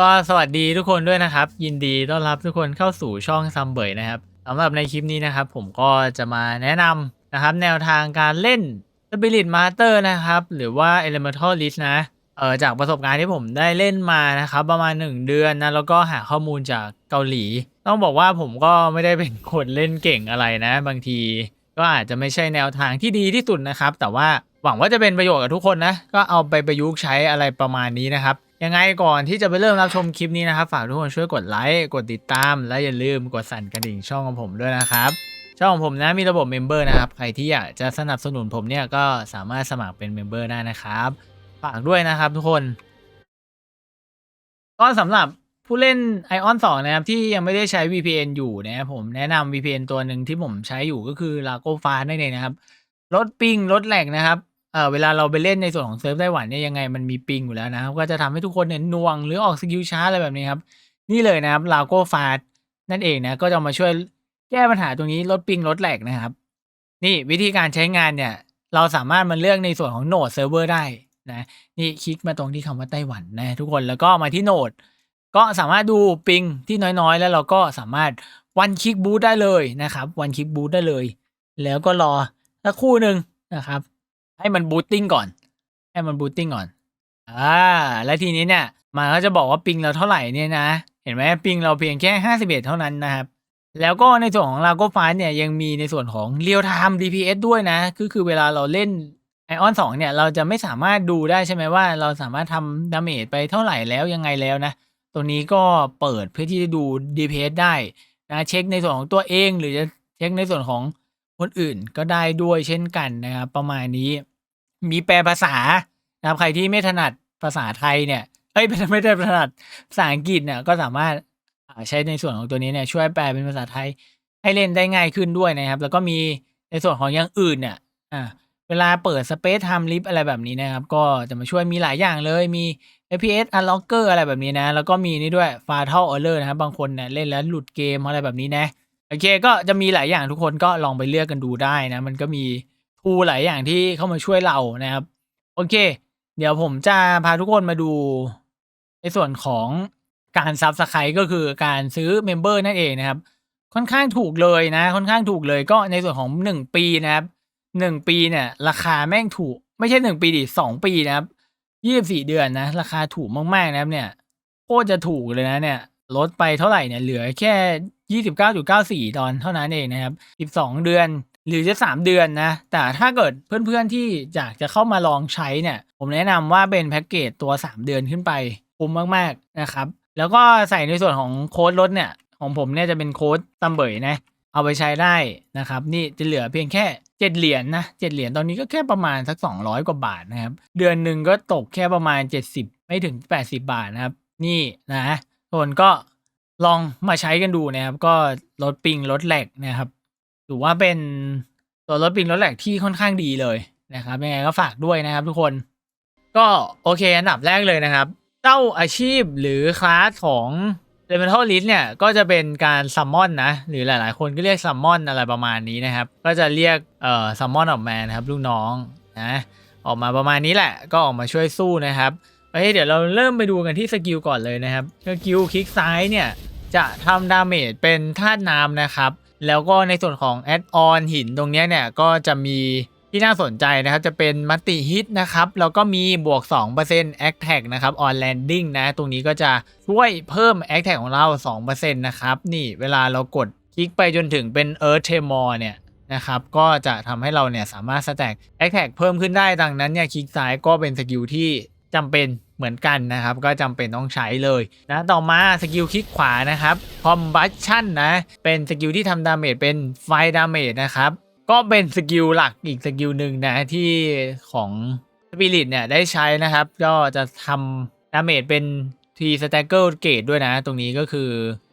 ก็สวัสดีทุกคนด้วยนะครับ ยินดีต้อนรับทุกคนเข้าสู่ช่องซัมเบยนะครับสำหรับในคลิปนี้นะครับ ผมก็จะมาแนะนำนะครับ แนวทางการเล่น Spirit Master นะครับ หรือว่า Elemental List นะเออจากประสบการณ์ที่ผมได้เล่นมานะครับ ประมาณ 1 เดือนนะแล้วก็หาข้อมูลจากเกาหลี ต้องบอกว่าผมก็ไม่ได้เป็นคนเล่นเก่งอะไรนะ บางทีก็อาจจะไม่ใช่แนวทางที่ดีที่สุดนะครับ แต่ว่าหวังว่าจะเป็นประโยชน์กับทุกคนนะก็เอาไปประยุกต์ใช้อะไรประมาณนี้นะครับ ยังไงก่อนที่จะไปเริ่มรับชมคลิปนี้นะครับ ฝากทุกคนช่วยกดไลค์กดติดตาม และอย่าลืมกดสั่นกระดิ่งช่องของผมด้วยนะครับ ช่องของผมนะมีระบบเมมเบอร์นะครับ ใครที่อยากจะสนับสนุนผมเนี่ยก็สามารถสมัครเป็นเมมเบอร์ได้นะครับฝากด้วยนะครับทุกคนก็สำหรับผู้เล่น Ion 2นะครับ ที่ยังไม่ได้ใช้ VPN อยู่นะครับผมแนะนำ VPN ตัวหนึ่งที่ผมใช้อยู่ก็คือ Lago f a s นั่นเองนะครับลดปิงลดแหลกนะครับ เออเวลาเราไปเล่นในส่วนของเซิร์ฟไต้หวันเนี่ยยังไงมันมีปิงอยู่แล้วนะครับ ก็จะทำให้ทุกคนเนี่ยน่วงหรือออกสกิลช้าอะไรแบบนี้ครับ นี่เลยนะครับ Lago f a s นั่นเองนะ ก็จะมาช่วยแก้ปัญหาตรงนี้ลดปิงลดแหลกนะครับ นี่วิธีการใช้งานเนี่ย เราสามารถมาเลือกในส่วนของโหนดเซิร์ฟเวอร์ได้นะนี่คลิกมาตรงที่คำว่าไต้หวันนะทุกคนแล้วก็มาที่โหนดก็สามารถดูปิงที่น้อยๆ แล้วเราก็สามารถวันคลิกบูทได้เลยนะครับวันคลิกบูทได้เลย แล้วก็รอสักคู่หนึ่งนะครับ ให้มันบูตติ้งก่อน ให้มันบูตติ้งก่อน อ่า แล้วทีนี้เนี่ย มันก็จะบอกว่าปิงเราเท่าไหร่เนี่ยนะ เห็นไหมปิงเราเพียงแค่ห้าสิบเอ็ดเท่านั้นนะครับ แล้วก็ในส่วนของ Lago f a s เนี่ยยังมีในส่วนของ Real Time DPS ด้วยนะ คือคือเวลาเราเล่น Ion 2เนี่ยเราจะไม่สามารถดูได้ใช่ไหมว่า เราสามารถทำดาเมจไปเท่าไหร่แล้วยังไงแล้วนะ ตัวนี้ก็เปิดเพื่อที่จะดู DPS ได้นะเช็คในส่วนของตัวเองหรือจะเช็คในส่วนของ คนอื่นก็ได้ด้วยเช่นกันนะครับประมาณนี้ มีแปลภาษานะครับใครที่ไม่ถนัดภาษาไทยเนี่ยเอ้ยไม่ได้ถนัดภาษาอังกฤษเนี่ยก็สามารถใช้ในส่วนของตัวนี้เนี่ยช่วยแปลเป็นภาษาไทยให้เล่นได้ง่ายขึ้นด้วยนะครับ แล้วก็มีในส่วนของอย่างอื่นเนี่ยอ่าเวลาเปิด Space Time Lift อะไรแบบนี้นะครับ ก็จะมาช่วยมีหลายอย่างเลยมี FPS Unlocker อะไรแบบนี้นะ แล้วก็มีนี่ด้วย Fatal Error นะครับ บางคนเนี่ยเล่นแล้วหลุดเกมอะไรแบบนี้นะ โอเคก็จะมีหลายอย่างทุกคนก็ลองไปเลือกกันดูได้นะ มันก็มีทูหลายอย่างที่เข้ามาช่วยเรานะครับ โอเค เดี๋ยวผมจะพาทุกคนมาดู ในส่วนของการซับสไครต์ก็คือการซื้อเมมเบอร์นั่นเองนะครับ ค่อนข้างถูกเลยนะ ค่อนข้างถูกเลยก็ในส่วนของหนึ่งปีนะครับหนึ่งปีเนี่ย ราคาแม่งถูก ไม่ใช่หนึ่งปีดิสองปีนะครับยี่สิบสี่เดือนนะ ราคาถูกมากๆนะครับเนี่ยโคตรจะถูกเลยนะเนี่ยลดไปเท่าไหร่เนี่ยเหลือแค่ ยี่สิบเก้าจุดเก้าสี่ตอนเท่านั้นเองนะครับสิบสองเดือนหรือจะสามเดือนนะ แต่ถ้าเกิดเพื่อนๆที่อยากจะเข้ามาลองใช้เนี่ย ผมแนะนำว่าเป็นแพ็กเกจตัวสามเดือนขึ้นไปคุ้มมากๆนะครับ แล้วก็ใส่ในส่วนของโค้ดลดเนี่ย ของผมเนี่ยจะเป็นโค้ดตัมเบยนะ เอาไปใช้ได้นะครับ นี่จะเหลือเพียงแค่เจ็ดเหรียญนะเจ็ดเหรียญตอนนี้ก็แค่ประมาณสักสองร้อยกว่าบาทนะครับ เดือนหนึ่งก็ตกแค่ประมาณเจ็ดสิบไม่ถึงแปดสิบาทนะครับ นี่นะทุกคนก็ ลองมาใช้กันดูนะครับ ก็ลดปิงลดแหลกนะครับถือว่าเป็นตัวลดปิงลดแหลกที่ค่อนข้างดีเลยนะครับยังไงก็ฝากด้วยนะครับทุกคนก็โอเคอันดับแรกเลยนะครับ เจ้าอาชีพหรือคลาสของ e l e m e n t a l List เนี่ย ก็จะเป็นการซัมมอนนะ หรือหลาย ๆ คนก็เรียกซัมมอนอะไรประมาณนี้นะครับ ก็จะเรียกเอ่อซัมมอนออกมานะครับ ลูกน้องนะออกมาประมาณนี้แหละ ก็ออกมาช่วยสู้นะครับ โอเคเดี๋ยวเราเริ่มไปดูกันที่สกิลก่อนเลยนะครับสกิลคลิกซ้ายเนี่ยจะทำดาเมจเป็นธาตุน้ำนะครับ แล้วก็ในส่วนของแอดออนหินตรงนี้เนี่ยก็จะมีที่น่าสนใจนะครับ จะเป็นมัตติฮิตนะครับ แล้วก็มีบวก 2% a c t a g นะครับ on landing นะ ตรงนี้ก็จะช่วยเพิ่ม a c t a g ของเรา 2%นะครับ นี่เวลาเรากดคลิกไปจนถึงเป็น Earth t r e m o r เนี่ยนะครับ ก็จะทำให้เราเนี่ยสามารถ stack a c t a g เพิ่มขึ้นได้ดังนั้นเนี่ยคลิกซ้ายก็เป็นสกิลที่ จำเป็นเหมือนกันนะครับ ก็จำเป็นต้องใช้เลยนะต่อมาสกิลคลิกขวานะครับคอมบัชชั่นนะเป็นสกิลที่ทำดาเมจเป็นไฟดาเมจนะครับก็เป็นสกิลหลักอีกสกิลหนึ่งนะที่ของสปิริตเนี่ยได้ใช้นะครับ ก็จะทำดาเมจเป็นทีสแต็กเกิลเกตด้วยนะ ตรงนี้ก็คือ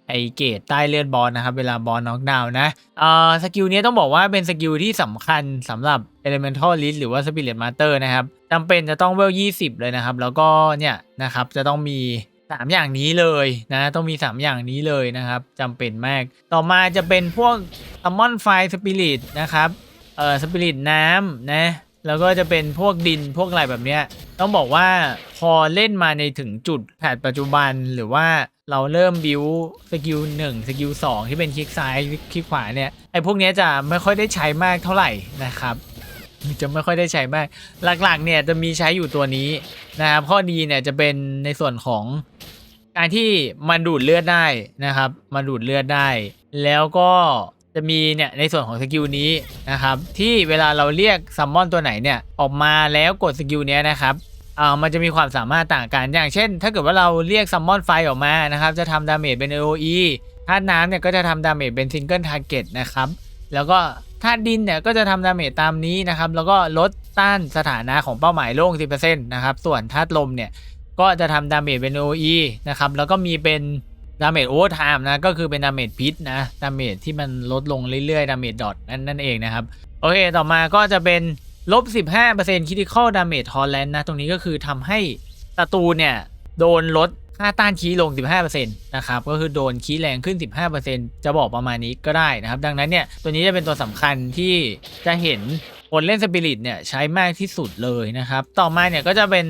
ไอเกตใต้เลือดบอลนะครับ เวลาบอลน็อกดาวน์นะเอ่อสกิลนี้ต้องบอกว่าเป็นสกิลที่สำคัญสำหรับ Elemental List หรือว่า Spirit Master นะครับจำเป็นจะต้องเวล 20 เลยนะครับ แล้วก็เนี่ยนะครับจะต้องมี 3 อย่างนี้เลยนะ ต้องมี 3 อย่างนี้เลยนะครับจำเป็นมาก ต่อมาจะเป็นพวก Summon Fire Spirit นะครับเอ่อ Spirit น้ำนะแล้วก็จะเป็นพวกดินพวกอะไรแบบเนี้ยต้องบอกว่าพอเล่นมาในถึงจุดแพทปัจจุบันหรือว่า เราเริ่มบิวสกิลหนึ่งสกิลสองที่เป็นคลิกซ้ายคลิกขวาเนี่ยไอ้พวกนี้จะไม่ค่อยได้ใช้มากเท่าไหร่นะครับจะไม่ค่อยได้ใช้มาก หลักๆเนี่ยจะมีใช้อยู่ตัวนี้นะครับข้อดีเนี่ยจะเป็นในส่วนของการที่มันดูดเลือดได้นะครับมาดูดเลือดได้ แล้วก็จะมีเนี่ยในส่วนของสกิลนี้นะครับที่เวลาเราเรียกซัมมอนตัวไหนเนี่ยออกมาแล้วกดสกิลเนี้ยนะครับ อ่ามันจะมีความสามารถต่างกันอย่างเช่น ถ้าเกิดว่าเราเรียกซัมมอนไฟออกมานะครับ จะทำดาเมจเป็น AOE ธาตุน้ำเนี่ยก็จะทำดาเมจเป็นซิงเกิลทาร์เก็ตนะครับ แล้วก็ธาตุดินเนี่ยก็จะทำดาเมจตามนี้นะครับ แล้วก็ลดต้านสถานะของเป้าหมายโล่ง 10%นะครับ ส่วนธาตุลมเนี่ยก็จะทำดาเมจเป็น OE นะครับ แล้วก็มีเป็นดาเมจโอเวอร์ไทม์นะ ก็คือเป็นดาเมจพิษนะ ดาเมจที่มันลดลงเรื่อยๆ ดาเมจดอทนั่นนั่นเองนะครับ โอเค ต่อมาก็จะเป็น ลบ 15%คิด i ค a l ดาเมจทอร์แลนนะ ตรงนี้ก็คือทำให้ศัตรูเนี่ย โดนลดค่าต้านคีลง 15%นะครับ ก็คือโดนคีแรงขึ้น 15%จะบอกประมาณนี้ก็ได้นะครับ ดังนั้นเนี่ย ตัวนี้จะเป็นตัวสำคัญที่จะเห็นคนเล่นสปิริตเนี่ยใช้มากที่สุดเลยนะครับ ต่อมาเนี่ยก็จะเป็น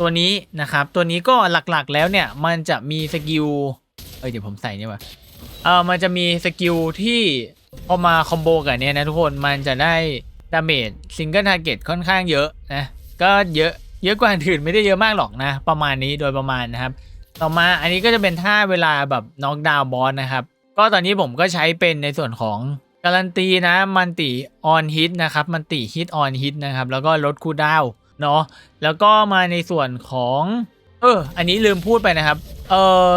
ตัวนี้นะครับ ตัวนี้ก็หลักๆแล้วเนี่ย มันจะมีสกิล เอ้ยเดี๋ยวผมใส่นี่ว่ะเออมันจะมีสกิลที่พอมาคอมโบกับเนี่ยนะทุกคน มันจะได้ ดาเมจซิงเกิลทาร์เก็ตค่อนข้างเยอะนะก็เยอะเยอะกว่าอื่นไม่ได้เยอะมากหรอกนะ ประมาณนี้โดยประมาณนะครับ ต่อมาอันนี้ก็จะเป็นท่าเวลาแบบน็อกดาวน์บอสนะครับ ก็ตอนนี้ผมก็ใช้เป็นในส่วนของการันตีนะมันติออนฮิตนะครับมันติฮิตออนฮิตนะครับ แล้วก็ลดคูลดาวน์เนาะแล้วก็มาในส่วนของเอออันนี้ลืมพูดไปนะครับเออ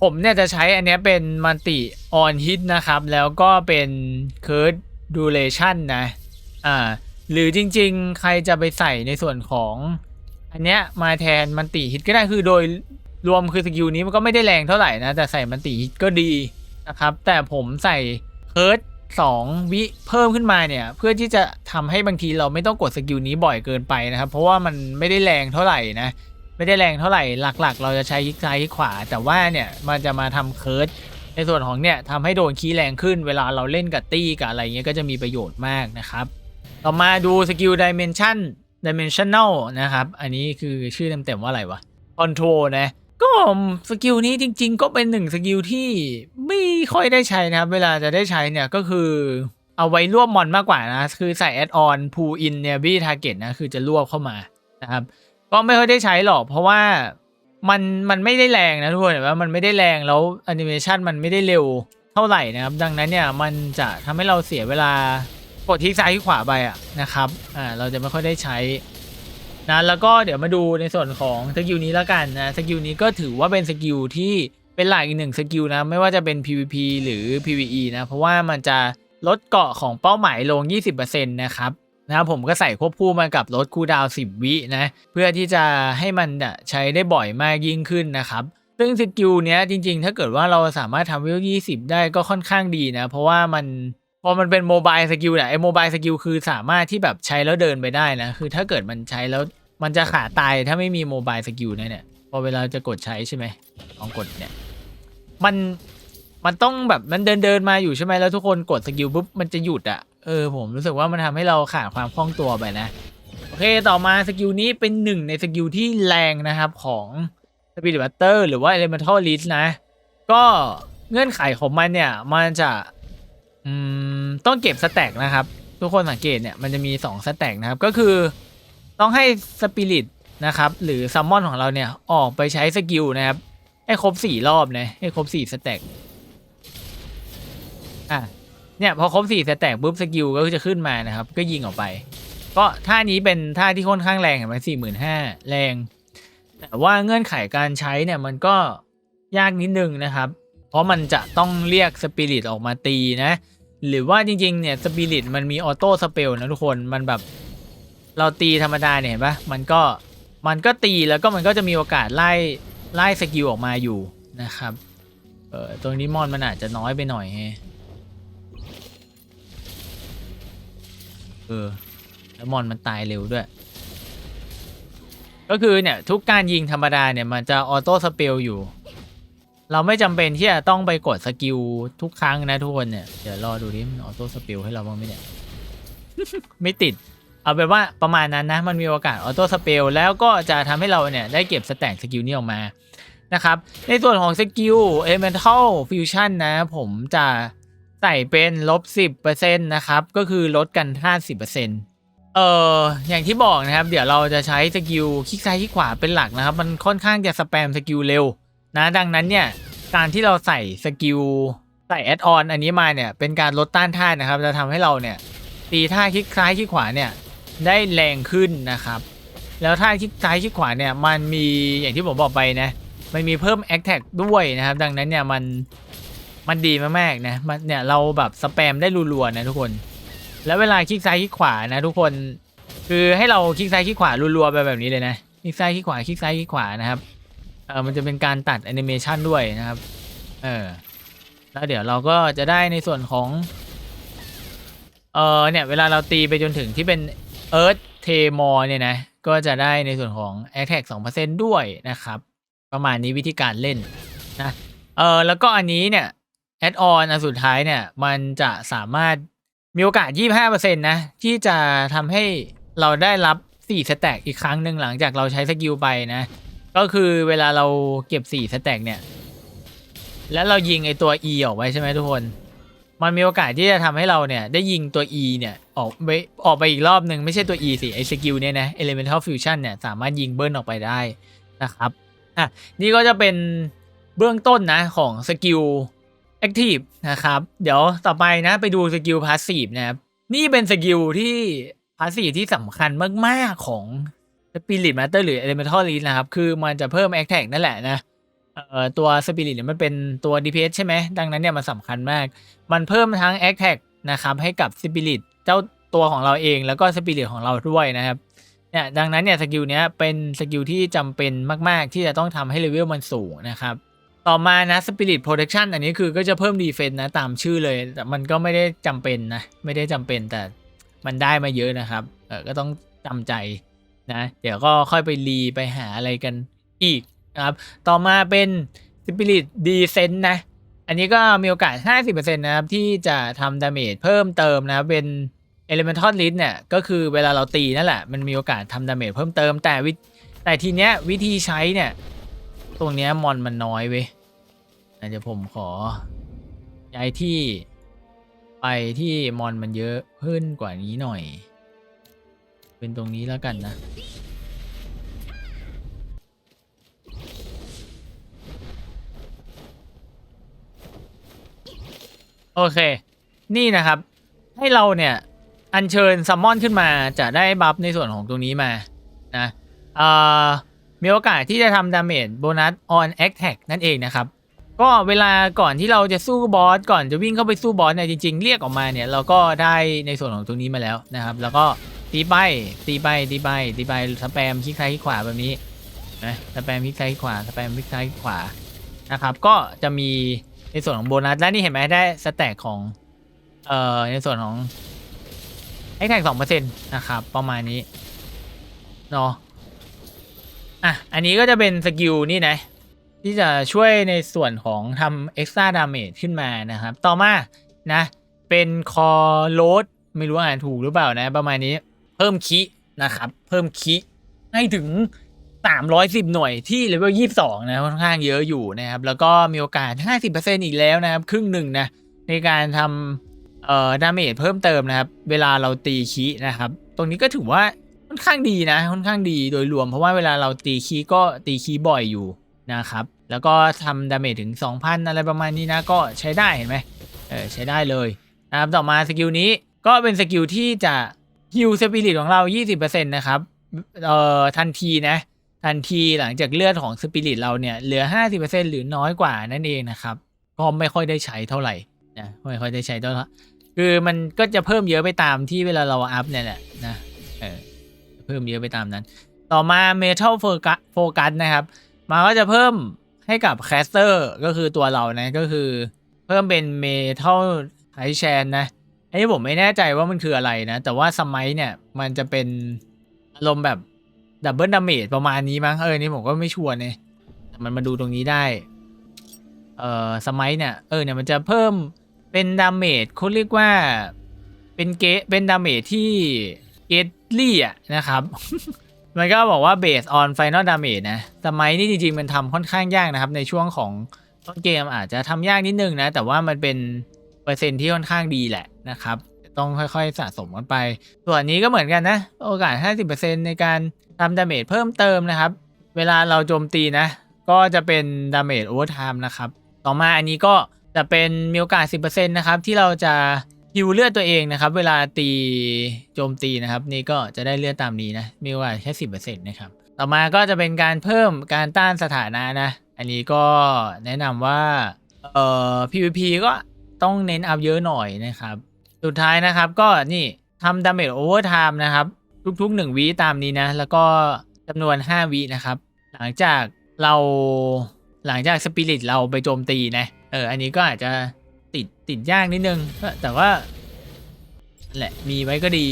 ผมเนี่ยจะใช้อันนี้เป็นมันติออนฮิตนะครับ แล้วก็เป็นเคิร์ดดูเลชันนะ อ่า หรือจริง ๆ ใครจะไปใส่ในส่วนของ อันเนี้ยมาแทนมันติฮิตก็ได้คือโดยรวมคือสกิลนี้มันก็ไม่ได้แรงเท่าไหร่นะ แต่ใส่มันติฮิตก็ดีนะครับ แต่ผมใส่เคิร์ดสองวิเพิ่มขึ้นมาเนี่ย เพื่อที่จะทำให้บางทีเราไม่ต้องกดสกิลนี้บ่อยเกินไปนะครับ เพราะว่ามันไม่ได้แรงเท่าไหร่นะไม่ได้แรงเท่าไหร่หลักๆ เราจะใช้คลิกซ้ายกขวา แต่ว่าเนี่ยมันจะมาทำเคิร์ดในส่วนของเนี่ยทำให้โดนคีย์แรงขึ้น เวลาเราเล่นกับตี้กับอะไรเงี้ยก็จะมีประโยชน์มากนะครับ ต่อมาดูสกิล dimension dimensional นะครับ อันนี้คือชื่อเต็มๆว่าอะไรวะ control นะก็สกิลนี้จริง ๆ ก็เป็นหนึ่งสกิลที่ไม่ค่อยได้ใช้นะครับ เวลาจะได้ใช้เนี่ยก็คือเอาไว้รวบมอนมากกว่านะ คือใส่ add on pull in เนี่ย b target นะคือจะรวบเข้ามานะครับ ก็ไม่ค่อยได้ใช้หรอกเพราะว่ามันมันไม่ได้แรงนะทุกคนเห็นว่ามันไม่ได้แรงแล้วแอนิเมชันมันไม่ได้เร็วเท่าไหร่นะครับ ดังนั้นเนี่ยมันจะทำให้เราเสียเวลา ดที่ซ้ายที่ขวาไปอะนะครับอ่าเราจะไม่ค่อยได้ใช้นะแล้วก็เดี๋ยวมาดูในส่วนของสกิลนี้แล้วกันนะสกิลนี้ก็ถือว่าเป็นสกิลที่เป็นหลักอีกหนึ่งสกิลนะไม่ว่าจะเป็น PVP หรือ PVE นะเพราะว่ามันจะลดเกาะของเป้าหมายลง 20%นะครับนะครับผมก็ใส่ควบคู่มากับลดคูดาว 10 วินะเพื่อที่จะให้มันน่ะใช้ได้บ่อยมากยิ่งขึ้นนะครับซึ่งสกิลเนี้ยจริงๆ ถ้าเกิดว่าเราสามารถทำวิว20 ได้ก็ค่อนข้างดีนะเพราะว่ามัน พอมันเป็นโมบายสกิลเนี่ยไอ้โมบายสกิลคือสามารถที่แบบใช้แล้วเดินไปได้นะ คือถ้าเกิดมันใช้แล้วมันจะขาตายถ้าไม่มีโมบายสกิลเนี่ยเนี่ยพอเวลาจะกดใช้ใช่ไหมลองกดเนี่ยมันมันต้องแบบมันเดินเดินมาอยู่ใช่ไหมแล้วทุกคนกดสกิลปุ๊บมันจะหยุดอะเออผมรู้สึกว่ามันทำให้เราขาดความคล่องตัวไปนะโอเคต่อมาสกิลนี้เป็นหนึ่งในสกิลที่แรงนะครับของ Spirit Butter หรือว่า Elemental List นะ ก็เงื่อนไขของมันเนี่ยมันจะ อืมต้องเก็บสแต็กนะครับ ทุกคนสังเกตเนี่ยมันจะมี2สแต็กนะครับ ก็คือต้องให้สปิริตนะครับหรือซัมมอนของเราเนี่ยออกไปใช้สกิลนะครับ ให้ครบ 4 รอบนะให้ครบ4สแต็กอะเนี่ยพอครบสี่สแต็กปุ๊บสกิลก็จะขึ้นมานะครับ ก็ยิงออกไป ก็ท่านี้เป็นท่าที่ค่อนข้างแรงเห็นไหมสี่หมื่นห้าแรง แต่ว่าเงื่อนไขการใช้เนี่ยมันก็ยากนิดนึงนะครับ เพราะมันจะต้องเรียกสปิริตออกมาตีนะ หรือว่าจริงๆเนี่ยสปิริตมันมีออโต้สเปลนะทุกคนมันแบบเราตีธรรมดาเนี่ยเห็นปะมันก็มันก็ตีแล้วก็มันก็จะมีโอกาสไล่ไล่สกิลออกมาอยู่นะครับเออตรงนี้มอนมันอาจจะน้อยไปหน่อยแฮเออแล้วมอนมันตายเร็วด้วย ก็คือเนี่ยทุกการยิงธรรมดาเนี่ยมันจะออโต้สเปลอยู่ เราไม่จำเป็นที่จะต้องไปกดสกิลทุกครั้งนะทุกคนเนี่ย เดี๋ยวรอดูที่มันออโต้สเปลให้เราบ้างไหมเนี่ย ไม่ติด เอาเป็นว่าประมาณนั้นนะ มันมีโอกาสออโต้สเปลแล้วก็จะทำให้เราเนี่ย ได้เก็บสแต็กสกิลนี้ออกมานะครับ ในส่วนของสกิล Elemental Fusion นะ ผมจะใส่เป็นลบ 10%นะครับ ก็คือลดกัน 50%เอออย่างที่บอกนะครับ เดี๋ยวเราจะใช้สกิลคลิกซ้ายคลิกขวาเป็นหลักนะครับ มันค่อนข้างจะสแปมสกิลเร็ว นะดังนั้นเนี่ยการที่เราใส่สกิลใส่แอดออนอันนี้มาเนี่ยเป็นการลดต้านท่านะครับจะทำให้เราเนี่ยตีท่าคลิกซ้ายคลิกขวาเนี่ยได้แรงขึ้นนะครับ แล้วท่าคลิกซ้ายคลิกขวาเนี่ยมันมีอย่างที่ผมบอกไปนะมันมีเพิ่ม a อ t แท็กด้วยนะครับ ดังนั้นเนี่ยมันมันดีมากๆนะมันเนี่ยเราแบบสแปมได้รัวๆนะทุกคน แล้วเวลาคลิกซ้ายคลิกขวานะทุกคนคือให้เราคลิกซ้ายคลิกขวารัวๆไปแบบนี้เลยนะคลิกซ้ายคลิกขวาคลิกซ้ายคลิกขวานะครับ เออมันจะเป็นการตัดแอนิเมชันด้วยนะครับ เออ แล้วเดี๋ยวเราก็จะได้ในส่วนของ เออเนี่ย เวลาเราตีไปจนถึงที่เป็น Earth t e m o r เนี่ยนะ ก็จะได้ในส่วนของ a t t a c 2%ด้วยนะครับ ประมาณนี้วิธีการเล่นนะ เออแล้วก็อันนี้เนี่ยแอดออนอันสุดท้ายเนี่ย มันจะสามารถมีโอกาส 25%นะ ที่จะทำให้เราได้รับ4สแต็กอีกครั้งหนึ่งหลังจากเราใช้สกิลไปนะ ก็คือเวลาเราเก็บ4สแต็กเนี่ย แล้วเรายิงไอตัว E ออกไว้ใช่ไหมทุกคน มันมีโอกาสที่จะทำให้เราเนี่ย ได้ยิงตัว E เนี่ย ออกไปออกไปอีกรอบหนึ่งไม่ใช่ตัว E สิไอสกิลเนี่ยนะ Elemental Fusion เนี่ย สามารถยิงเบิร์นออกไปได้นะครับอะนี่ก็จะเป็นเบื้องต้นนะของสกิล Active นะครับ เดี๋ยวต่อไปนะไปดูสกิล Passive นะครับนี่เป็นสกิลที่ Passive ที่สำคัญมาก ๆ ของ Spirit Master หรือ Elemental Lead นะครับ คือมันจะเพิ่ม Attack นั่นแหละนะเอ่อตัว Spirit เนี่ยมันเป็นตัว DPS ใช่ไหม ดังนั้นเนี่ยมันสำคัญมาก มันเพิ่มทั้ง Attack นะครับให้กับ Spirit เจ้าตัวของเราเองแล้วก็ Spirit ของเราด้วยนะครับเนี่ยดังนั้นเนี่ยสกิลเนี้ยเป็นสกิลที่จำเป็นมากๆ ที่จะต้องทำให้เลเวลมันสูงนะครับ ต่อมานะ Spirit Protection อันนี้คือก็จะเพิ่ม Defense นะตามชื่อเลย แต่มันก็ไม่ได้จำเป็นนะ ไม่ได้จำเป็นแต่มันได้มาเยอะนะครับเออก็ต้องจำใจ นะ เดี๋ยวก็ค่อยไปรีไปหาอะไรกันอีกนะครับ ต่อมาเป็น Spirit Descent นะ อันนี้ก็มีโอกาส 50%นะครับ ที่จะทำดาเมจเพิ่มเติมนะครับเป็น Elemental List เนี่ย ก็คือเวลาเราตีนั่นแหละ มันมีโอกาสทำดาเมจเพิ่มเติมแต่วิแต่ทีเนี้ยวิธีใช้เนี่ย ตรงเนี้ยมอนมันน้อยเว้ยอะเดี๋ยวผมขอย้ายที่ไปที่มอนมันเยอะขึ้นกว่านี้หน่อย เป็นตรงนี้แล้วกันนะ โอเค นี่นะครับ ให้เราเนี่ย อัญเชิญซัมมอนขึ้นมาจะได้บัฟในส่วนของตรงนี้มานะเอ่อมีโอกาสที่จะทำดาเมจโบนัส on attack นั่นเองนะครับ ก็เวลาก่อนที่เราจะสู้บอสก่อนจะวิ่งเข้าไปสู้บอสเนี่ยจริง ๆ เรียกออกมาเนี่ยเราก็ได้ในส่วนของตรงนี้มาแล้วนะครับ แล้วก็ ตีไปตีไปตีไปตีไปสแปมคลิกซ้ายคลิกขวาแบบนี้นะสแปมคลิกซ้ายคลิกขวาสแปมคลิกซ้ายคลิกขวานะครับ ก็จะมีในส่วนของโบนัสและนี่เห็นไหมได้สแต็กของเอ่อในส่วนของไอ้แท็กสองเปอร์เซ็นต์นะครับ ประมาณนี้เนาะอะอันนี้ก็จะเป็นสกิลนี่นะที่จะช่วยในส่วนของทำเอ็กซ์ตร้าดาเมจขึ้นมานะครับ ต่อมานะ เป็นคอโลดไม่รู้อ่านถูกหรือเปล่านะ ประมาณนี้ เพิ่มคินะครับ เพิ่มคิให้ถึง 310 หน่วยที่เลเวล22 นะค่อนข้างเยอะอยู่นะครับ แล้วก็มีโอกาส 50%อีกแล้วนะครับ ครึ่งหนึ่งนะ ในการทำเอ่อดาเมจเพิ่มเติมนะครับ เวลาเราตีคีนะครับ ตรงนี้ก็ถือว่าค่อนข้างดีนะ ค่อนข้างดีโดยรวมเพราะว่าเวลาเราตีคีก็ตีคีบ่อยอยู่นะครับ แล้วก็ทำดาเมจถึง 2,000 อะไรประมาณนี้นะ ก็ใช้ได้เห็นไหมเออใช้ได้เลยนะครับต่อมาสกิลนี้ก็เป็นสกิลที่จะ ฮิลสปิริตของเรา 20%นะครับ เอ่อทันทีนะ ทันทีหลังจากเลือดของสปิริตเราเนี่ยเหลือ 50%หรือน้อยกว่านั่นเองนะครับ ก็ไม่ค่อยได้ใช้เท่าไหร่นะไม่ค่อยได้ใช้เท่าไหร่คือมันก็จะเพิ่มเยอะไปตามที่เวลาเราอัพเนี่ยแหละนะเออเพิ่มเยอะไปตามนั้น ต่อมา Metal Focus Focus นะครับมันก็จะเพิ่มให้กับแคสเตอร์ก็คือตัวเรานะก็คือ เพิ่มเป็น Metal High Chain นะ ไอ้ผมไม่แน่ใจว่ามันคืออะไรนะ แต่ว่าสมัยเนี่ย มันจะเป็นอารมณ์แบบดับเบิลดาเมจประมาณนี้มั้งเออนี่ผมก็ไม่ชัวร์เนี่ยมันมาดูตรงนี้ได้ เอ่อสมัยเนี่ยเออเนี่ยมันจะเพิ่มเป็นดาเมจเขาเรียกว่า เป็นเกเป็นดาเมจที่เกตลี่อะนะครับ มันก็บอกว่า based on final damage นะ สมัยนี่จริงๆ มันทำค่อนข้างยากนะครับ ในช่วงของต้นเกมอาจจะทำยากนิดนึงนะ แต่ว่ามันเป็นเปอร์เซ็นที่ค่อนข้างดีแหละ นะครับ ต้องค่อยๆสะสมกันไป ส่วนนี้ก็เหมือนกันนะ โอกาส 50%ในการทำดาเมจเพิ่มเติมนะครับ เวลาเราโจมตีนะ ก็จะเป็นดาเมจโอเวอร์ไทม์นะครับ ต่อมาอันนี้ก็จะเป็นมีโอกาส 10%นะครับ ที่เราจะฮิวเลือดตัวเองนะครับ เวลาตีโจมตีนะครับ นี่ก็จะได้เลือดตามนี้นะ มีโอกาสแค่ 10%นะครับ ต่อมาก็จะเป็นการเพิ่มการต้านสถานะนะ อันนี้ก็แนะนำว่าเอ่อ PVP ก็ต้องเน้นอัพเยอะหน่อยนะครับ สุดท้ายนะครับก็นี่ทำดาเมจโอเวอร์ไทม์นะครับ ทุกๆ 1วิตามนี้นะ แล้วก็จำนวน 5วินะครับ หลังจากเราหลังจากสปิริตเราไปโจมตีนะ เออ อันนี้ก็อาจจะติดติดยากนิดนึง แต่ว่าแหละมีไว้ก็ดี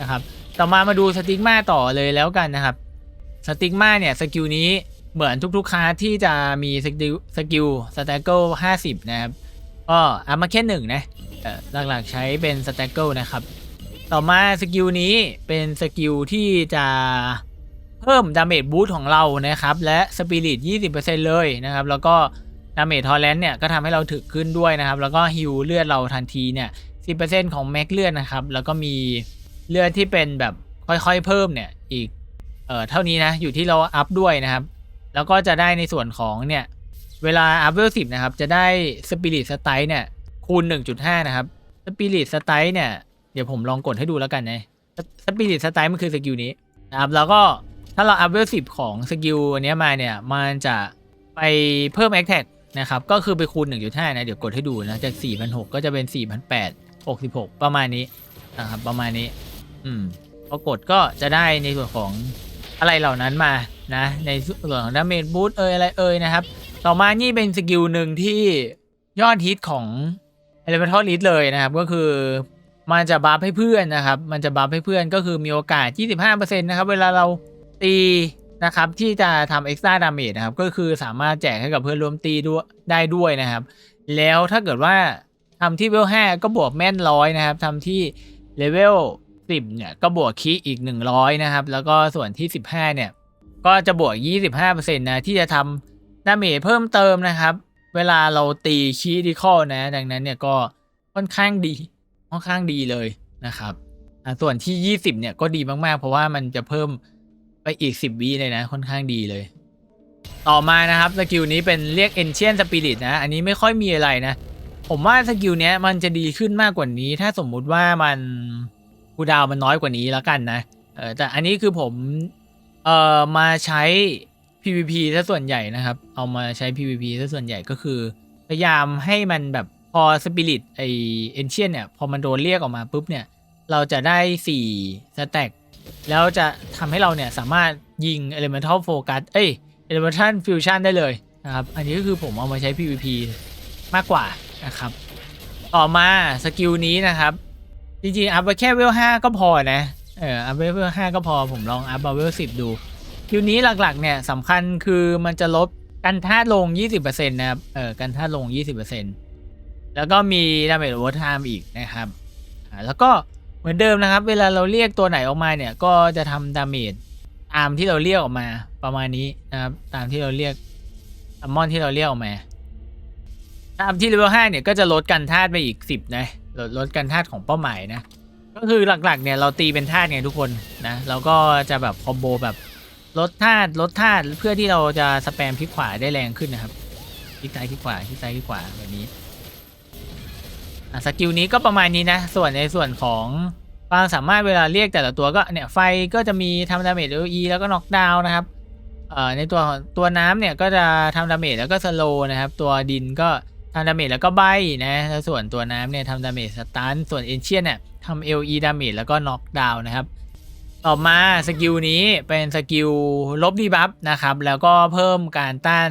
นะครับ ต่อมามาดูสติกมาต่อเลยแล้วกันนะครับ สติกมาเนี่ยสกิลนี้เหมือนทุกๆ คลาสที่จะมีสกิลสกิลสแต็กเกิลห้าสิบนะครับ ก็อัพมาแค่หนึ่งนะ เอ่อหลักๆใช้เป็นสแต็กเกิลนะครับ ต่อมาสกิลนี้เป็นสกิลที่จะเพิ่มดาเมจบูสต์ของเรานะครับ และสปิริต20%เลยนะครับ แล้วก็ดาเมจทอร์เรนต์เนี่ยก็ทำให้เราถึกขึ้นด้วยนะครับ แล้วก็ฮิวเลือดเราทันทีเนี่ย 10%ของแม็กเลือดนะครับ แล้วก็มีเลือดที่เป็นแบบค่อยๆเพิ่มเนี่ยอีกเอ่อเท่านี้นะอยู่ที่เราอัพด้วยนะครับ แล้วก็จะได้ในส่วนของเนี่ยเวลาอัพเวลสิบนะครับจะได้สปิริตสไตล์เนี่ย คูณ 1.5 นะครับสปิริตสไตล์เนี่ย เดี๋ยวผมลองกดให้ดูแล้วกันนะสปิริตสไตล์มันคือสกิลนี้นะครับแล้วก็ถ้าเราอัพเวลสิบของสกิลอันนี้มาเนี่ย มันจะไปเพิ่มแอคแท็กนะครับ ก็คือไปคูณ 1.5 นะ เดี๋ยวกดให้ดูนะ จาก 4,600 ก็จะเป็น 4,800 66 ประมาณนี้นะครับ ประมาณนี้ อืมพอกดก็จะได้ในส่วนของอะไรเหล่านั้นมานะ ในส่วนของดาเมจบูสต์เอยอะไรเอยนะครับ ต่อมานี่เป็นสกิลหนึ่งที่ยอดฮิตของ Elemental List เลยนะครับก็คือมันจะบัฟให้เพื่อนนะครับ มันจะบัฟให้เพื่อนก็คือมีโอกาส 25%นะครับ เวลาเราตีนะครับที่จะทำ extra damage นะครับ ก็คือสามารถแจกให้กับเพื่อนร่วมตีด้วยได้ด้วยนะครับ แล้วถ้าเกิดว่าทำที่เลเวล5ก็บวกแม่นร้อยนะครับทำที่เลเวล10เนี่ยก็บวกคีอีก 100 นะครับ แล้วก็ส่วนที่ 15 เนี่ย ก็จะบวก 25%นะที่จะทำดาเมจเพิ่มเติมนะครับ เวลาเราตีคีดิคอลนะ ดังนั้นเนี่ยก็ค่อนข้างดีค่อนข้างดีเลยนะครับส่วนที่ 20 เนี่ยก็ดีมาก ๆ เพราะว่ามันจะเพิ่มไปอีก 10วิเลยนะ ค่อนข้างดีเลย ต่อมานะครับสกิลนี้เป็นเรียก Ancient Spirit นะ อันนี้ไม่ค่อยมีอะไรนะ ผมว่าสกิลเนี้ยมันจะดีขึ้นมากกว่านี้ ถ้าสมมุติว่ามันคูดาวมันน้อยกว่านี้แล้วกันนะเออแต่อันนี้คือผมเอ่อมาใช้ PVP ซะส่วนใหญ่นะครับ เอามาใช้ PVP ซะส่วนใหญ่ก็คือ พยายามให้มันแบบพอสปิริตไอเอนเชียนเนี่ย พอมันโดนเรียกออกมาปุ๊บเนี่ย เราจะได้4สแต็กแล้วจะทำให้เราเนี่ยสามารถยิง Elemental Focus เอ้ย Elemental Fusion ได้เลยนะครับ อันนี้ก็คือผมเอามาใช้ PVP มากกว่านะครับ ต่อมาสกิลนี้นะครับ จริงๆ อัพไปแค่เวล5ก็พอนะ เออ อัพไปเวล5ก็พอผมลองอัพมาเวล10 ดู คิวนี้หลักๆเนี่ยสำคัญคือมันจะลดกันธาลง 20%นะครับ เออกันธาลง 20%แล้วก็มีดาเมจโอเวอร์ไทม์อีกนะครับ แล้วก็เหมือนเดิมนะครับ เวลาเราเรียกตัวไหนออกมาเนี่ยก็จะทำดาเมจตามที่เราเรียกออกมาประมาณนี้นะครับตามที่เราเรียกซัมมอนที่เราเรียกออกมาตามที่เลเวล5เนี่ยก็จะลดกันธาตุไปอีก 10นะลดลดกันธาตุของเป้าหมายนะก็คือหลักๆเนี่ยเราตีเป็นธาตุไงทุกคนนะแล้วก็จะแบบคอมโบแบบ ลดธาตุลดธาตุเพื่อที่เราจะสแปมคลิกขวาได้แรงขึ้นนะครับคลิกซ้ายคลิกขวาคลิกซ้ายคลิกขวาแบบนี้อสกิลนี้ก็ประมาณนี้นะ ส่วนในส่วนของความสามารถเวลาเรียกแต่ละตัวก็เนี่ยไฟก็จะมีทำดาเมจ LE แล้วก็น็อกดาวน์นะครับในตัวตัวน้ำเนี่ยก็จะทำดาเมจแล้วก็สโลนะครับ ตัวดินก็ทำดาเมจแล้วก็ใบนะแล้วส่วนตัวน้ำเนี่ยทำดาเมจสตันส่วนเอนเชียนเนี่ยทำ LE ดาเมจแล้วก็น็อกดาวน์นะครับ ต่อมาสกิลนี้เป็นสกิลลบดีบัฟนะครับ แล้วก็เพิ่มการต้าน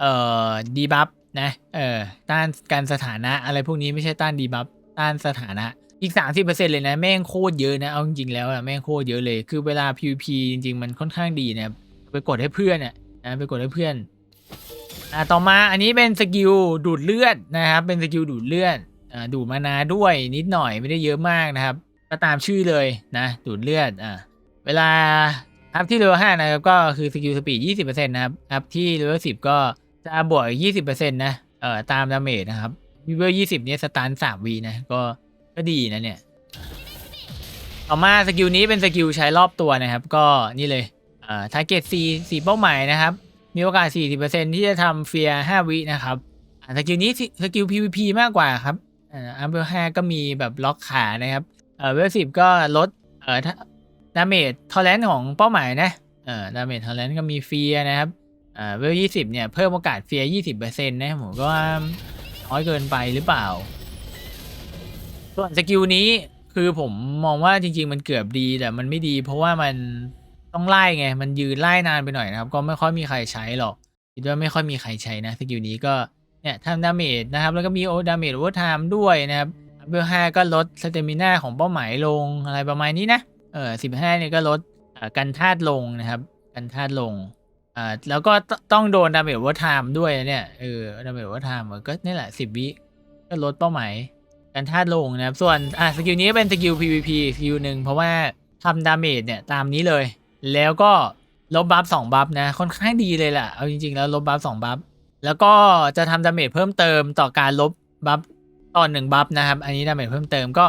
เอ่อดีบัฟนะเอ่อต้านการสถานะอะไรพวกนี้ไม่ใช่ต้านดีบัฟต้านสถานะอีก 30%เลยนะแม่งโคตรเยอะนะเอาจริงๆแล้วอะแม่งโคตรเยอะเลย คือเวลา PVP จริงๆ มันค่อนข้างดีนะไปกดให้เพื่อนเนี่ยนะไปกดให้เพื่อนอ่าต่อมาอันนี้เป็นสกิลดูดเลือดนะครับเป็นสกิลดูดเลือดอ่าดูดมานาด้วยนิดหน่อยไม่ได้เยอะมากนะครับ ก็ตามชื่อเลยนะดูดเลือดอะเวลาอัพที่เลเวลห้านะครับก็คือสกิลสปีดยี่สิบเปอร์เซ็นต์นะครับอัพที่เลเวลสิบก็จะบวกยี่สิบเปอร์เซ็นต์นะเอ่อตามดาเมจนะครับเลเวลยี่สิบเนี่ยสตาร์สามวีนะก็ก็ดีนะเนี่ยต่อมาสกิลนี้เป็นสกิลใช้รอบตัวนะครับ ก็นี่เลยเอ่อทาร์เก็ตสี่สี่เป้าหมายนะครับ มีโอกาส 40%ที่จะทำเฟียร์5วินะครับสกิลนี้สิสกิล PVP มากกว่าครับอ่าอัมเบล5ก็มีแบบล็อกขานะครับ อ่อเวลสิบก็ลดเอ่อดาเมจทอร์เรนต์ของเป้าหมายนะเอ่อดาเมจทอร์เรนต์ก็มีเฟียนะครับเอ่าเวล20เนี่ยเพิ่มโอกาสเฟียยี่สิบเปอร์20%นะผมก็ว่าน้อยเกินไปหรือเปล่า ส่วนสกิลนี้คือผมมองว่าจริง ๆ มันเกือบดีแต่มันไม่ดีเพราะว่ามันต้องไล่ไง มันยืนไล่นานไปหน่อยนะครับ ก็ไม่ค่อยมีใครใช้หรอกคิดว่าไม่ค่อยมีใครใช้นะสกิลนี้ก็เนี่ยทำดาเมจนะครับ แล้วก็มีโอดาเมจโอเวอร์ไทม์ด้วยนะครับ เบลห้าก็ลดสเตมิน่าของเป้าหมายลงอะไรประมาณนี้นะ เออสิบห้าเนี่ยก็ลดกันธาตุลงนะครับ กันธาตุลงอ่าแล้วก็ต้องโดนดาเมจวอร์ไทม์ด้วยเนี่ยเออดาเมจวอร์ไทม์ก็นี่แหละสิบวิก็ลดเป้าหมายกันธาตุลงนะครับส่วนอะสกิลนี้เป็นสกิล PVP สกิลหนึ่งเพราะว่าทำดาเมจเนี่ยตามนี้เลย แล้วก็ลบบัฟสองบัฟนะค่อนข้างดีเลยแหละเอาจริงๆแล้วลบบัฟสองบัฟแล้วก็จะทำดาเมจเพิ่มเติมต่อการลบบัฟ ต่อหนึ่งบัฟนะครับ อันนี้ดาเมจเพิ่มเติมก็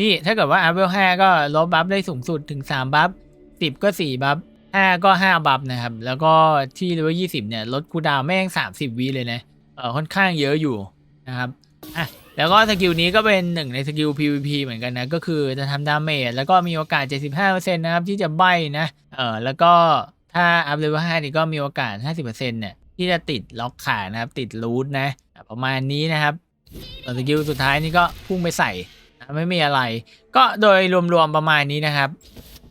นี่ถ้าเกิดว่าอัพเวลห้าก็ลบบัฟได้สูงสุดถึงสามบัฟสิบก็สี่บัฟห้าก็ห้าบัฟนะครับ แล้วก็ที่เลเวลยี่สิบเนี่ยลดคูดาวแม่งสามสิบวิเลยนะเออค่อนข้างเยอะอยู่นะครับอะแล้วก็สกิลนี้ก็เป็นหนึ่งในสกิล PVP เหมือนกันนะ ก็คือจะทำดาเมจแล้วก็มีโอกาส 75%นะครับ ที่จะใบนะ เออแล้วก็ถ้าอัพเลเวล5นี่ก็มีโอกาส 50%เนี่ยที่จะติดล็อกขานะครับ ติดรูทนะ ประมาณนี้นะครับ ส่วนสกิลสุดท้ายนี่ก็พุ่งไปใส่ไม่มีอะไร ก็โดยรวมๆประมาณนี้นะครับ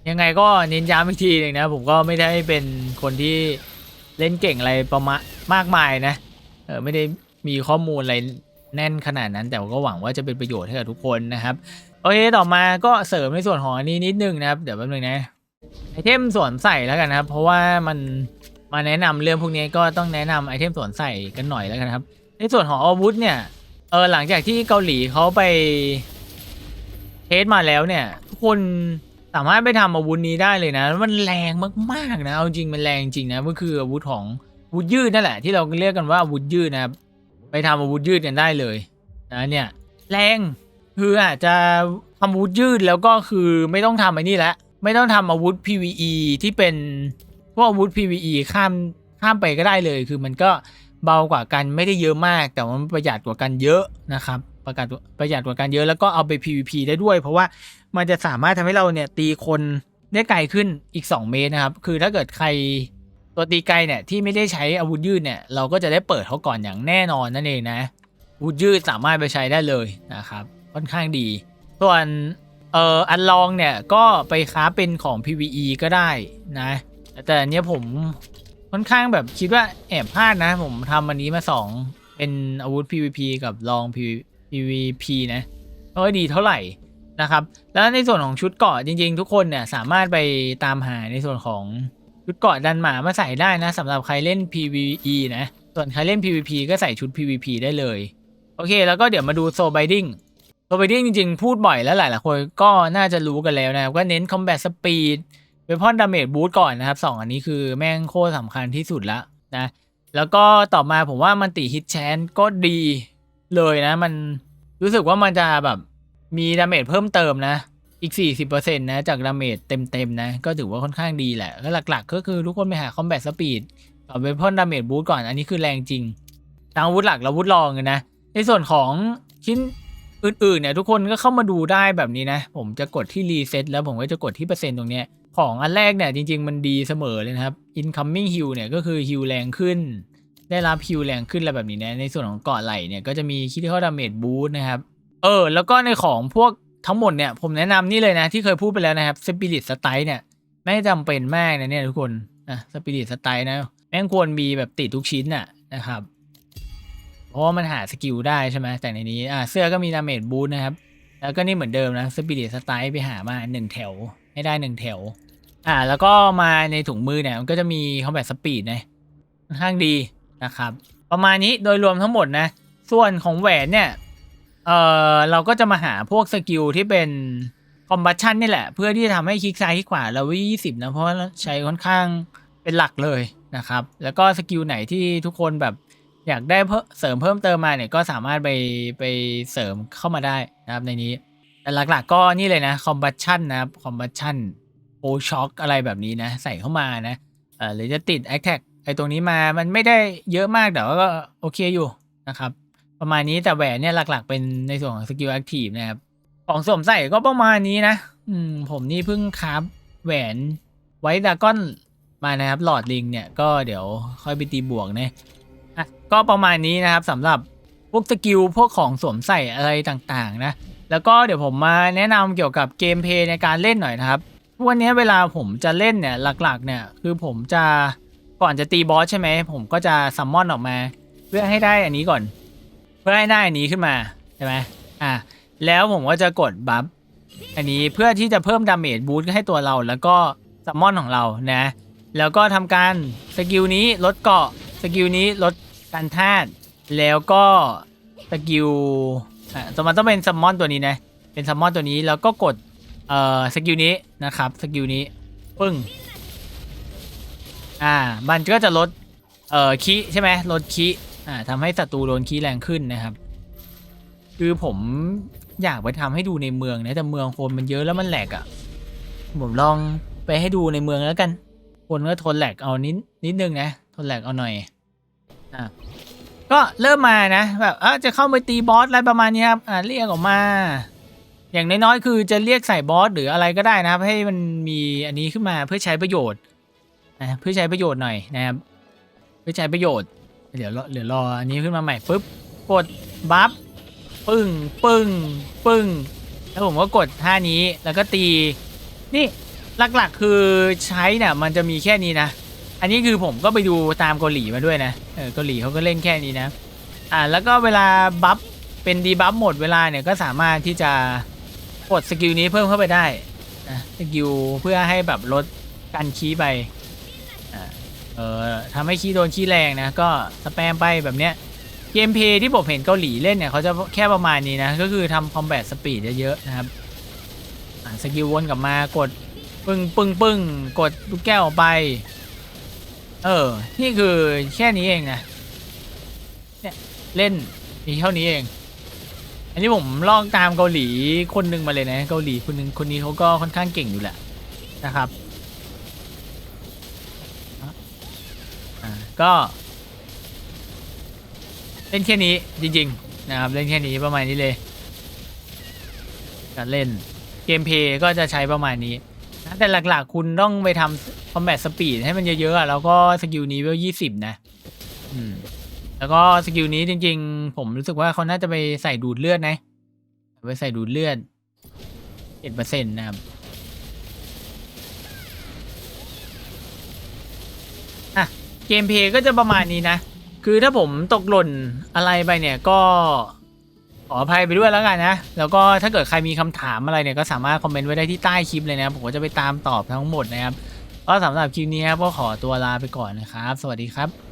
ยังไงก็เน้นย้ำอีกทีหนึ่งนะ ผมก็ไม่ได้เป็นคนที่เล่นเก่งอะไรประมาณมากมายนะเออไม่ได้มีข้อมูลอะไรแน่นขนาดนั้น แต่ก็หวังว่าจะเป็นประโยชน์ให้กับทุกคนนะครับโอเคต่อมาก็เสริมในส่วนของอันนี้นิดนึงนะครับเดี๋ยวแป๊บนึงนะไอเทมสวมใส่แล้วกันนะครับ เพราะว่ามันมาแนะนำเรื่องพวกนี้ก็ต้องแนะนำไอเทมสวมใส่กันหน่อยแล้วกันครับ ในส่วนของอาวุธเนี่ย เออหลังจากที่เกาหลีเขาไปเทสมาแล้วเนี่ย ทุกคนสามารถไปทำอาวุธนี้ได้เลยนะ มันแรงมากๆนะเอาจริงมันแรงจริงนะมันคืออาวุธของอาวุธยืดนั่นแหละ ที่เราเรียกกันว่าอาวุธยืดนะครับไปทำอาวุธยืดกันได้เลยนะเนี่ยแรงคืออาจจะทำอาวุธยืดแล้วก็คือไม่ต้องทำไอ้นี่แล้วไม่ต้องทำอาวุธ PVE ที่เป็นพวกอาวุธ PVE ข้ามข้ามไปก็ได้เลย คือมันก็ เบากว่ากันไม่ได้เยอะมาก แต่มันประหยัดกว่ากันเยอะนะครับประหยัดประหยัดกว่ากันเยอะแล้วก็เอาไป PVP ได้ด้วย เพราะว่ามันจะสามารถทำให้เราเนี่ยตีคนได้ไกลขึ้นอีก 2 เมตรนะครับ คือถ้าเกิดใครตัวตีไกลเนี่ยที่ไม่ได้ใช้อาวุธยืดเนี่ยเราก็จะได้เปิดเขาก่อนอย่างแน่นอนนั่นเองนะอาวุธยืดสามารถไปใช้ได้เลยนะครับ ค่อนข้างดี ส่วนเอ่ออันลองเนี่ยก็ไปค้าเป็นของ PVE ก็ได้นะแต่อันเนี้ยผม ค่อนข้างแบบคิดว่าแอบพลาดนะ ผมทำอันนี้มาสองเป็นอาวุธ PVP กับลอง PVP นะไม่ค่อยดีเท่าไหร่นะครับ แล้วในส่วนของชุดเกาะจริงๆ ทุกคนเนี่ยสามารถไปตามหาในส่วนของชุดเกาะดันหมามาใส่ได้นะสำหรับใครเล่น PVE นะ ส่วนใครเล่น PVP ก็ใส่ชุด PVP ได้เลย โอเค แล้วก็เดี๋ยวมาดูโซบ i ดิ้งโซบ i ดิ้งจริงๆ พูดบ่อยแล้วหลายๆคนก็น่าจะรู้กันแล้วนะ ก็เน้น Combat Speed เวพอนดาเมจบู t ก่อนนะครับสองอันนี้คือแม่งโคตรสำคัญที่สุดละนะ แล้วก็ต่อมาผมว่ามันติฮิตแชนก็ดีเลยนะ มันรู้สึกว่ามันจะแบบมีดาเมจเพิ่มเติมนะ อีก 40%นะจากดาเมจเต็มๆนะ ก็ถือว่าค่อนข้างดีแหละก็หลักๆ ก็คือทุกคนไปหาคอมแบทสปีดกับเวพอนดาเมจบู t ก่อนอันนี้คือแรงจริงทั้งอาวุธหลักและอาวุธรองนะ ในส่วนของชิ้น อื่นๆเนี่ยทุกคนก็เข้ามาดูได้แบบนี้นะ ผมจะกดที่รีเซ็ตแล้วผมก็จะกดที่เปอร์เซ็นต์ตรงเนี้ยของอันแรกเนี่ยจริง ๆ มันดีเสมอเลยนะครับ incoming heal เนี่ยก็คือฮิวแรงขึ้น ได้รับฮิวแรงขึ้นอะไรแบบนี้นะในส่วนของเกาะไหลเนี่ยก็จะมีคิดที่เขาดาเมจบูสนะครับเออแล้วก็ในของพวกทั้งหมดเนี่ยผมแนะนำนี่เลยนะที่เคยพูดไปแล้วนะครับสปิริตสไตล์เนี่ยไม่จำเป็นมากนะเนี่ยทุกคนนะสปิริตสไตล์นะแม่งควรมีแบบติดทุกชิ้นน่ะนะครับ ราะว่ามันหาสกิลได้ใช่ไหมแต่ในนี้อ่าเสื้อก็มีดาเมจบูสนะครับ แล้วก็นี่เหมือนเดิมนะสปิริตสไตล์ไปหามาหนึ่งแถวให้ได้หนึ่งแถว อ่า แล้วก็มาในถุงมือเนี่ยมันก็จะมีคอมแบทสปีดนะค่อนข้างดีนะครับ ประมาณนี้โดยรวมทั้งหมดนะ ส่วนของแหวนเนี่ยเออเราก็จะมาหาพวกสกิลที่เป็นคอมบัชชันนี่แหละ เพื่อที่จะทำให้คลิกซ้ายคลิกขวาเราวิ่ยี่สิบนะเพราะว่าใช้ค่อนข้างเป็นหลักเลยนะครับ แล้วก็สกิลไหนที่ทุกคนแบบ อยากได้เพิ่มเสริมเพิ่มเติมมาเนี่ยก็สามารถไปไปเสริมเข้ามาได้นะครับในนี้ แต่หลักๆก็นี่เลยนะคอมบัชชั่นนะครับคอมบัชชั่นโอช็อคอะไรแบบนี้นะ ใส่เข้ามานะเออหรือจะติดแอคแท็กไอตรงนี้มามันไม่ได้เยอะมากแต่ว่าก็โอเคอยู่นะครับ ประมาณนี้แต่แหวนเนี่ยหลักๆ เป็นในส่วนของสกิลแอคทีฟนะครับของสวมใส่ก็ประมาณนี้นะ อืมผมนี่เพิ่งคราฟแหวนไว้ดากอนมานะครับหลอดลิงเนี่ยก็เดี๋ยวค่อยไปตีบวกนะ่ะก็ประมาณนี้นะครับสำหรับพวกสกิลพวกของสวมใส่อะไรต่างๆนะแล้วก็เดี๋ยวผมมาแนะนำเกี่ยวกับเกมเพลย์ในการเล่นหน่อยนะครับทุกวันนี้เวลาผมจะเล่นเนี่ยหลักๆเนี่ยคือผมจะก่อนจะตีบอสใช่ไหมผมก็จะซัมมอนออกมา เพื่อให้ได้อันนี้ก่อน เพื่อให้ได้อันนี้ขึ้นมาใช่ไหมอะแล้วผมก็จะกดบัฟอันนี้เพื่อที่จะเพิ่มดาเมจบูสต์ให้ตัวเรา แล้วก็ซัมมอนของเรานะแล้วก็ทำการสกิลนี้ลดเกาะสกิลนี้ลด การธาตุแล้วก็สกิลอะตัวมันต้องเป็นซัมมอนตัวนี้นะ เป็นซัมมอนตัวนี้แล้วก็กดเอ่อสกิลนี้นะครับสกิลนี้ปึ้งอ่ามันก็จะลดเอ่อคีใช่ไหมลดคีอ่าทำให้ศัตรูโดนคีแรงขึ้นนะครับ คือผมอยากไปทำให้ดูในเมืองนะแต่เมืองคนมันเยอะแล้วมันแหลกอะ่ะผมลองไปให้ดูในเมืองแล้วกัน คนก็ทนแหลกเอานิดนิดนึงนะ ทนแหลกเอาหน่อย ก็เริ่มมานะแบบเออจะเข้าไปตีบอสอะไรประมาณนี้ครับอ่าเรียกออกมา อย่างน้อยๆคือจะเรียกใส่บอสหรืออะไรก็ได้นะครับ ให้มันมีอันนี้ขึ้นมาเพื่อใช้ประโยชน์นะเพื่อใช้ประโยชน์หน่อยนะครับเพื่อใช้ประโยชน์ เดี๋ยวรอเดี๋ยวรออันนี้ขึ้นมาใหม่ปุ๊บกดบัฟปึ้งปึ้งปึ้งแล้วผมก็กดท่านี้แล้วก็ตี นี่หลักๆคือใช้เนี่ยมันจะมีแค่นี้นะ อันนี้คือผมก็ไปดูตามเกาหลีมาด้วยนะ เออเกาหลีเขาก็เล่นแค่นี้นะ อ่าแล้วก็เวลาบัฟเป็นดีบัฟหมดเวลาเนี่ยก็สามารถที่จะกดสกิลนี้เพิ่มเข้าไปได้นะสกิลเพื่อให้แบบลดการคีย์ไปเออทำให้คีย์โดนคีย์แรงนะ ก็สแปมไปแบบเนี้ยเกมเพย์ที่ผมเห็นเกาหลีเล่นเนี่ยเขาจะแค่ประมาณนี้นะ ก็คือทำคอมแบทสปีดเยอะๆนะครับสกิลวนกลับมากดปึ้งปึ้งปึ้งกดลูกแก้วออกไป เออ นี่คือแค่นี้เองนะเนี่ยเล่นมีเท่านี้เอง อันนี้ผมลองตามเกาหลีคนหนึ่งมาเลยนะ เกาหลีคนหนึ่งคนนี้เขาก็ค่อนข้างเก่งอยู่แหละนะครับก็ เล่นแค่นี้จริง ๆ นะครับ เล่นแค่นี้ประมาณนี้เลยการเล่นเกมเพย์ก็จะใช้ประมาณนี้ แต่หลักๆ คุณต้องไปทำ อมแบทสปีดให้มันเยอะๆอะแล้วก็สกิลนี้เวลยี่สิบนะ อืม แล้วก็สกิลนี้จริง ๆ ผมรู้สึกว่าเขาน่าจะไปใส่ดูดเลือดนะ ไปใส่ดูดเลือดเจ็ดเปอร์เซ็นต์นะครับอะเกมเพย์ก็จะประมาณนี้นะ คือถ้าผมตกหล่นอะไรไปเนี่ยก็ขออภัยไปด้วยแล้วกันนะ แล้วก็ถ้าเกิดใครมีคำถามอะไรเนี่ยก็สามารถคอมเมนต์ไว้ได้ที่ใต้คลิปเลยนะ ผมก็จะไปตามตอบทั้งหมดนะครับ ก็สำหรับคลิปนี้ครับก็ขอตัวลาไปก่อนนะครับ สวัสดีครับ